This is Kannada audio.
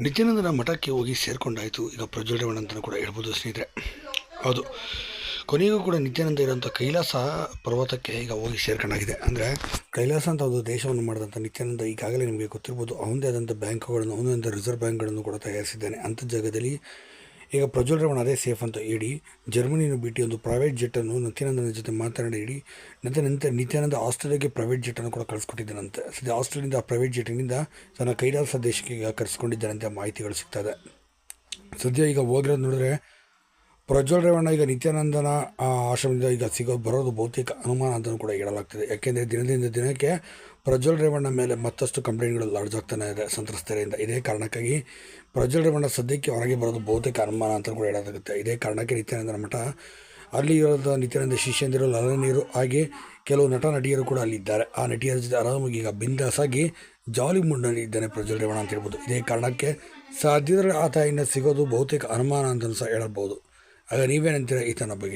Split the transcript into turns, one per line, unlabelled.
ನಿತ್ಯಾನಂದನ ಮಠಕ್ಕೆ ಹೋಗಿ ಸೇರಿಕೊಂಡಾಯಿತು. ಈಗ ಪ್ರಜ್ವಲ್ ರೇವಣ್ಣ ಅಂತಲೂ ಕೂಡ ಹೇಳ್ಬೋದು ಸ್ನೇಹಿತರೆ. ಹೌದು. ಕೊನೆಗೂ ಕೂಡ ನಿತ್ಯಾನಂದ ಇರುವಂಥ ಕೈಲಾಸ ಪರ್ವತಕ್ಕೆ ಈಗ ಹೋಗಿ ಸೇರ್ಕೊಂಡಾಗಿದೆ ಅಂದರೆ ಕೈಲಾಸ ಅಂತ ಒಂದು ದೇಶವನ್ನು ಮಾಡಿದಂಥ ನಿತ್ಯಾನಂದ ಈಗಾಗಲೇ ನಿಮಗೆ ಗೊತ್ತಿರ್ಬೋದು. ಅವನದೇ ಆದಂಥ ಬ್ಯಾಂಕ್ಗಳನ್ನು, ಅವನದೇ ರಿಸರ್ವ್ ಬ್ಯಾಂಕ್ಗಳನ್ನು ಕೂಡ ತಯಾರಿಸಿದ್ದಾನೆ. ಅಂಥ ಜಾಗದಲ್ಲಿ ಈಗ ಪ್ರಜ್ವಲ್ ರೇವಣ್ಣ ಅದೇ ಸೇಫ್ ಅಂತ ಹೇಳಿ ಜರ್ಮನಿಯನ್ನು ಬಿಟ್ಟು ಒಂದು ಪ್ರೈವೇಟ್ ಜೆಟ್ಟನ್ನು ನಿತ್ಯಾನಂದನ ಜೊತೆ ಮಾತನಾಡಿ ಹೇಳಿ, ನಂತರ ನಂತರ ನಿತ್ಯಾನಂದ ಆಸ್ಟ್ರೇಲಿಯಾಗೆ ಪ್ರೈವೇಟ್ ಜೆಟ್ಟನ್ನು ಕೂಡ ಕಳಿಸ್ಕೊಟ್ಟಿದ್ದಾನಂತೆ. ಸದ್ಯ ಆಸ್ಟ್ರೇಲಿಯಿಂದ ಆ ಪ್ರೈವೇಟ್ ಜೆಟ್ಟಿನಿಂದ ತನ್ನ ಕೈಲಾಸ ದೇಶಕ್ಕೆ ಕರೆಸ್ಕೊಂಡಿದ್ದಾನಂತೆ ಮಾಹಿತಿಗಳು ಸಿಗ್ತದೆ ಸದ್ಯ ಈಗ ಹೋಗಿರೋದು ನೋಡಿದ್ರೆ ಪ್ರಜ್ವಲ್ ರೇವಣ್ಣ ಈಗ ನಿತ್ಯಾನಂದನ ಆಶ್ರಮದಿಂದ ಈಗ ಸಿಗೋ ಬರೋದು ಬಹುತೇಕ ಅನುಮಾನ ಅಂತಲೂ ಕೂಡ ಹೇಳಲಾಗ್ತದೆ. ಯಾಕೆಂದರೆ ದಿನದಿಂದ ದಿನಕ್ಕೆ ಪ್ರಜ್ವಲ್ ರೇವಣ್ಣ ಮೇಲೆ ಮತ್ತಷ್ಟು ಕಂಪ್ಲೇಂಟ್ಗಳು ಲಾಡ್ಜ್ ಆಗ್ತಾನೆ ಇದೆ, ಸಂತ್ರಸ್ತರಿಂದ. ಇದೇ ಕಾರಣಕ್ಕಾಗಿ ಪ್ರಜ್ವಲ್ ರೇವಣ್ಣ ಸದ್ಯಕ್ಕೆ ಹೊರಗೆ ಬರೋದು ಬಹುತೇಕ ಅನುಮಾನ ಅಂತ ಕೂಡ ಹೇಳಲಾಗುತ್ತೆ. ಇದೇ ಕಾರಣಕ್ಕೆ ನಿತ್ಯಾನಂದನ ಮಠ ಅಲ್ಲಿ ಇರೋದ ನಿತ್ಯಾನಂದ ಶಿಷ್ಯಂದಿರು ಲಲನೀರು ಹಾಗೆ ಕೆಲವು ನಟ ನಟಿಯರು ಕೂಡ ಅಲ್ಲಿ ಇದ್ದಾರೆ. ಆ ನಟಿಯರ ಜೊತೆ ಆರಾಮಾಗಿ ಈಗ ಬಿಂದಾಸಾಗಿ ಜಾಲಿ ಮೂಡ್ನಲ್ಲಿ ಇದ್ದಾನೆ ಪ್ರಜ್ವಲ್ ರೇವಣ್ಣ ಅಂತ ಹೇಳ್ಬೋದು. ಇದೇ ಕಾರಣಕ್ಕೆ ಸಾಧ್ಯದಲ್ಲಿ ಆತ ಇನ್ನು ಸಿಗೋದು ಬಹುತೇಕ ಅನುಮಾನ ಅಂತ ಸಹ ಹೇಳಬಹುದು. ಆಗ ನೀವೇನಂತೀರ ಈತನ ಬಗ್ಗೆ?